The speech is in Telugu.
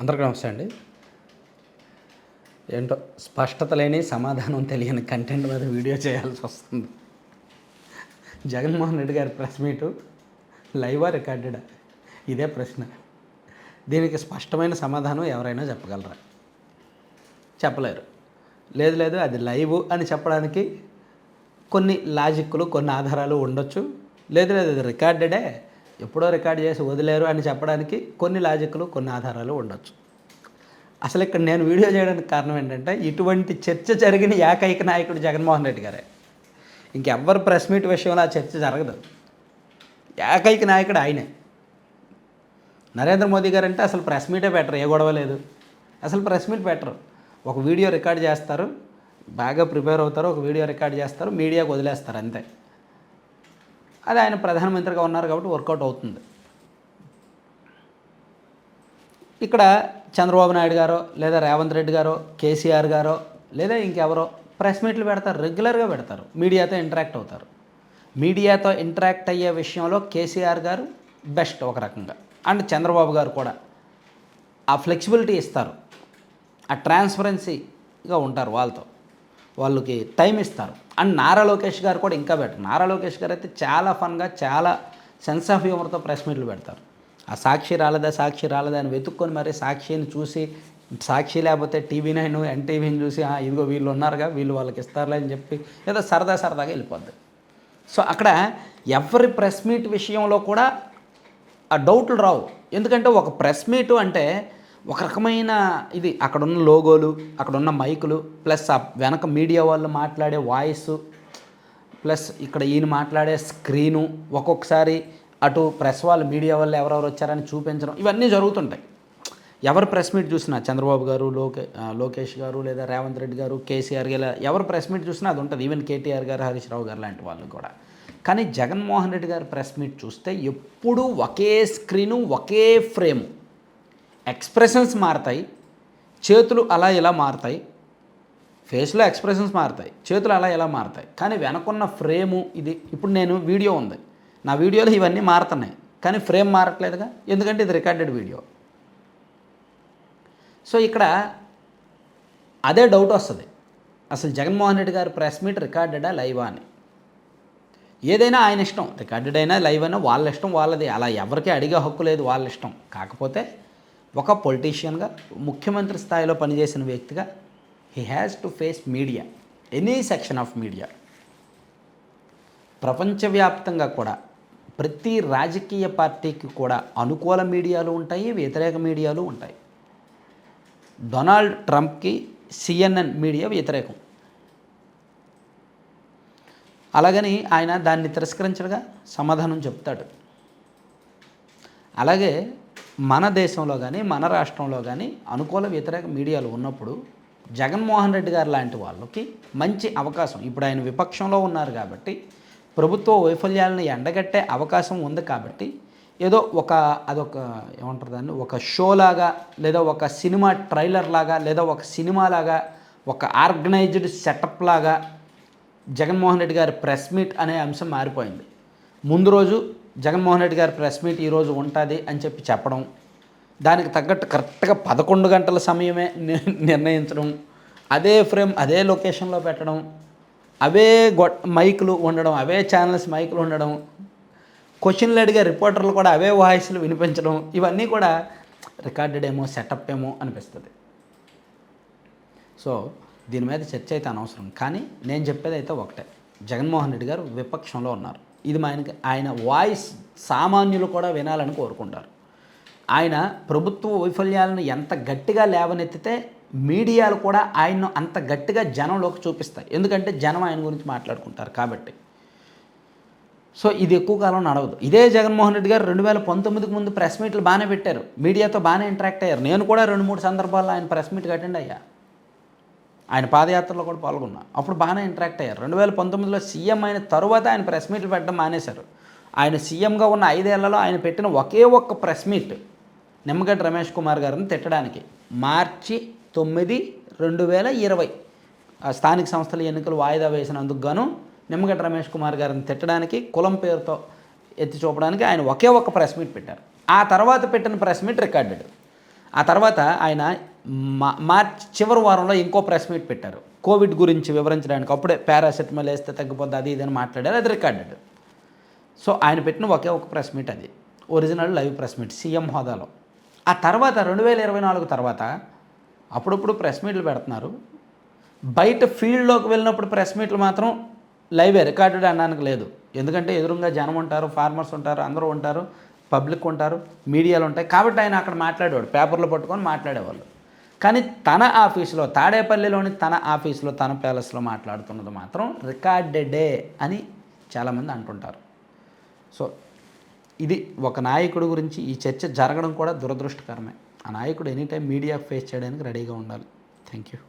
అందరికీ నమస్తే అండి. ఏంటో స్పష్టత లేని సమాధానం తెలియని కంటెంట్ మీద వీడియో చేయాల్సి వస్తుంది. జగన్మోహన్ రెడ్డి గారి ప్రెస్ మీటు లైవా రికార్డెడా? ఇదే ప్రశ్న. దీనికి స్పష్టమైన సమాధానం ఎవరైనా చెప్పగలరా? చెప్పలేరు. లేదు లేదు అది లైవ్ అని చెప్పడానికి కొన్ని లాజిక్లు కొన్ని ఆధారాలు ఉండొచ్చు. లేదు లేదు అది రికార్డెడే. ఎప్పుడో రికార్డ్ చేసి వదిలేరు అని చెప్పడానికి కొన్ని లాజిక్లు కొన్ని ఆధారాలు ఉండొచ్చు. అసలు ఇక్కడ నేను వీడియో చేయడానికి కారణం ఏంటంటే ఇటువంటి చర్చ జరిగిన ఏకైక నాయకుడు జగన్మోహన్ రెడ్డి గారే. ఇంకెవ్వరు ప్రెస్ మీట్ విషయంలో ఆ చర్చ జరగదు. ఏకైక నాయకుడు ఆయనే. నరేంద్ర మోదీ గారు అంటే అసలు ప్రెస్ మీటే పెట్టరు ఏ గొడవ లేదు. అసలు ప్రెస్ మీట్ పెట్టరు ఒక వీడియో రికార్డ్ చేస్తారు బాగా ప్రిపేర్ అవుతారు ఒక వీడియో రికార్డ్ చేస్తారు మీడియాకు వదిలేస్తారు అంతే. అది ఆయన ప్రధానమంత్రిగా ఉన్నారు కాబట్టి వర్కౌట్ అవుతుంది. ఇక్కడ చంద్రబాబు నాయుడు గారో లేదా రేవంత్ రెడ్డి గారో కేసీఆర్ గారో లేదా ఇంకెవరో ప్రెస్ మీట్లు పెడతారు రెగ్యులర్గా పెడతారు మీడియాతో ఇంటరాక్ట్ అవుతారు. మీడియాతో ఇంటరాక్ట్ అయ్యే విషయంలో కేసీఆర్ గారు బెస్ట్ ఒక రకంగా. అండ్ చంద్రబాబు గారు కూడా. ఆ ఫ్లెక్సిబిలిటీ ఇస్తారు. ఆ ట్రాన్స్పరెన్సీగా ఉంటారు వాళ్ళతో. వాళ్ళకి టైం ఇస్తారు. అండ్ నారా లోకేష్ గారు కూడా ఇంకా బెటర్ నారా లోకేష్ గారు అయితే చాలా ఫన్గా చాలా సెన్స్ ఆఫ్ హ్యూమర్తో ప్రెస్ మీట్లు పెడతారు. ఆ సాక్షి రాలేదా సాక్షి రాలేదా అని వెతుక్కొని మరి సాక్షిని చూసి సాక్షి లేకపోతే టీవీ నైన్ ఎన్టీవీని చూసి ఇదిగో వీళ్ళు ఉన్నారుగా వీళ్ళు వాళ్ళకి ఇస్తారులే అని చెప్పి ఏదో సరదా సరదాగా వెళ్ళిపోద్ది. సో అక్కడ ఎవరి ప్రెస్ మీట్ విషయంలో కూడా ఆ డౌట్లు రావు. ఎందుకంటే ఒక ప్రెస్ మీటు అంటే ఒక రకమైన ఇది అక్కడున్న లోగోలు అక్కడున్న మైకులు ప్లస్ ఆ వెనక మీడియా వాళ్ళు మాట్లాడే వాయిస్ ప్లస్ ఇక్కడ ఈయన మాట్లాడే స్క్రీను ఒక్కొక్కసారి అటు ప్రెస్ వాళ్ళు మీడియా వాళ్ళు ఎవరెవరు వచ్చారని చూపించడం ఇవన్నీ జరుగుతుంటాయి. ఎవరు ప్రెస్ మీట్ చూసినా చంద్రబాబు గారు లోకే లోకేష్ గారు లేదా రేవంత్ రెడ్డి గారు కేసీఆర్ గారు ఎవరు ప్రెస్ మీట్ చూసినా అది ఉంటుంది. ఈవెన్ కేటీఆర్ గారు హరీష్ రావు గారు లాంటి వాళ్ళు కూడా. కానీ జగన్మోహన్ రెడ్డి గారు ప్రెస్ మీట్ చూస్తే ఎప్పుడూ ఒకే స్క్రీను ఒకే ఫ్రేము. ఎక్స్ప్రెషన్స్ మారుతాయి చేతులు అలా ఇలా మారుతాయి ఫేస్లో ఎక్స్ప్రెషన్స్ మారుతాయి చేతులు అలా ఇలా మారుతాయి. కానీ వెనకున్న ఫ్రేము ఇది ఇప్పుడు నేను వీడియో ఉంది. నా వీడియోలో ఇవన్నీ మారుతున్నాయి కానీ ఫ్రేమ్ మారట్లేదుగా? ఎందుకంటే ఇది రికార్డెడ్ వీడియో. సో ఇక్కడ అదే డౌట్ వస్తుంది. అసలు జగన్మోహన్ రెడ్డి గారు ప్రెస్ మీట్ రికార్డెడా లైవా అని? ఏదైనా ఆయన ఇష్టం. రికార్డెడ్ అయినా లైవ్ అయినా వాళ్ళ ఇష్టం వాళ్ళది. అలా ఎవరికి అడిగే హక్కు లేదు వాళ్ళ ఇష్టం. కాకపోతే ఒక పొలిటీషియన్గా ముఖ్యమంత్రి స్థాయిలో పనిచేసిన వ్యక్తిగా he has to face media any section of media ప్రపంచవ్యాప్తంగా కూడా ప్రతి రాజకీయ పార్టీకి కూడా అనుకూల మీడియాలు ఉంటాయి వ్యతిరేక మీడియాలు ఉంటాయి. డొనాల్డ్ ట్రంప్కి సిఎన్ఎన్ మీడియా వ్యతిరేకం. అలాగని ఆయన దాన్ని తిరస్కరించడగా సమాధానం చెప్తాడు. అలాగే మన దేశంలో కానీ మన రాష్ట్రంలో కానీ అనుకూల వ్యతిరేక మీడియాలు ఉన్నప్పుడు జగన్మోహన్ రెడ్డి గారు లాంటి వాళ్ళకి మంచి అవకాశం. ఇప్పుడు ఆయన విపక్షంలో ఉన్నారు కాబట్టి ప్రభుత్వ వైఫల్యాలను ఎండగట్టే అవకాశం ఉంది కాబట్టి ఏదో ఒక అదొక ఏమంటారు దాన్ని? ఒక షో లాగా లేదా ఒక సినిమా ట్రైలర్ లాగా లేదా ఒక సినిమా లాగా ఒక ఆర్గనైజ్డ్ సెటప్ లాగా జగన్మోహన్ రెడ్డి గారి ప్రెస్ మీట్ అనే అంశం మారిపోయింది. ముందు రోజు జగన్మోహన్ రెడ్డి గారి ప్రెస్ మీట్ ఈరోజు ఉంటుంది అని చెప్పి చెప్పడం దానికి తగ్గట్టు కరెక్ట్గా పదకొండు గంటల సమయమే ని- నిర్ణయించడం అదే ఫ్రేమ్ అదే లొకేషన్లో పెట్టడం అవే గొ మైకులు ఉండడం అవే ఛానల్స్ మైకులు ఉండడం క్వశ్చన్లు అడిగే రిపోర్టర్లు కూడా అవే వాయిస్లు వినిపించడం ఇవన్నీ కూడా రికార్డెడ్ ఏమో సెటప్ ఏమో అనిపిస్తుంది. సో దీని మీద చర్చ అయితే అనవసరం కానీ నేను చెప్పేది అయితే ఒకటే జగన్మోహన్ రెడ్డి గారు విపక్షంలో ఉన్నారు. ఇది మా ఆయనకి ఆయన వాయిస్ సామాన్యులు కూడా వినాలని కోరుకుంటారు. ఆయన ప్రభుత్వ వైఫల్యాలను ఎంత గట్టిగా లేవనెత్తితే మీడియాలు కూడా ఆయన్ను అంత గట్టిగా జనంలోకి చూపిస్తాయి. ఎందుకంటే జనం ఆయన గురించి మాట్లాడుకుంటారు కాబట్టి. సో ఇది ఎక్కువ కాలం నడవదు. ఇదే జగన్మోహన్ రెడ్డి గారు రెండు వేల పంతొమ్మిదికి ముందు ప్రెస్ మీట్లు బాగానే పెట్టారు. మీడియాతో బాగానే ఇంటరాక్ట్ అయ్యారు. నేను కూడా రెండు మూడు సందర్భాల్లో ఆయన ప్రెస్ మీట్కి అటెండ్ అయ్యా. ఆయన పాదయాత్రలో కూడా పాల్గొన్నా. అప్పుడు బాగానే ఇంటరాక్ట్ అయ్యారు. రెండు వేల పంతొమ్మిదిలో సీఎం అయిన తరువాత ఆయన ప్రెస్ మీట్లు పెట్టడం మానేశారు. ఆయన సీఎంగా ఉన్న ఐదేళ్ళలో ఆయన పెట్టిన ఒకే ఒక్క ప్రెస్ మీట్ నిమ్మగడ్డ రమేష్ కుమార్ గారిని తిట్టడానికి. మార్చి తొమ్మిది రెండు వేల ఇరవై. ఆ స్థానిక సంస్థల ఎన్నికలు వాయిదా వేసినందుకు గాను నిమ్మగడ్డ రమేష్ కుమార్ గారిని తిట్టడానికి కులం పేరుతో ఎత్తి చూపడానికి ఆయన ఒకే ఒక్క ప్రెస్ మీట్ పెట్టారు. ఆ తర్వాత పెట్టిన ప్రెస్ మీట్ రికార్డెడ్. ఆ తర్వాత ఆయన మార్చ్ చివరి వారంలో ఇంకో ప్రెస్ మీట్ పెట్టారు. కోవిడ్ గురించి వివరించడానికి అప్పుడే పారాసెటమాల్ వేస్తే తగ్గిపోద్ది అది ఇది అని మాట్లాడారు అది రికార్డెడ్. సో ఆయన పెట్టిన ఒకే ఒక ప్రెస్ మీట్ అది. Original live press meet CM హోదాలో. ఆ తర్వాత రెండు వేల ఇరవై నాలుగు తర్వాత అప్పుడప్పుడు ప్రెస్ మీట్లు పెడుతున్నారు. బయట ఫీల్డ్లోకి వెళ్ళినప్పుడు ప్రెస్ మీట్లు మాత్రం లైవే రికార్డెడ్ అనడానికి లేదు. ఎందుకంటే ఎదురుగా జనం ఉంటారు ఫార్మర్స్ ఉంటారు అందరూ ఉంటారు పబ్లిక్ ఉంటారు మీడియాలు ఉంటాయి. కాబట్టి ఆయన అక్కడ మాట్లాడేవాడు పేపర్లు పట్టుకొని మాట్లాడేవాళ్ళు. కానీ తన ఆఫీసులో తాడేపల్లిలోని తన ఆఫీసులో తన ప్యాలెస్లో మాట్లాడుతున్నది మాత్రం రికార్డెడే అని చాలామంది అంటుంటారు. సో ఇది ఒక నాయకుడి గురించి ఈ చర్చ జరగడం కూడా దురదృష్టకరమే. ఆ నాయకుడు ఎనీ టైం మీడియా ఫేస్ చేయడానికి రెడీగా ఉండాలి. Thank you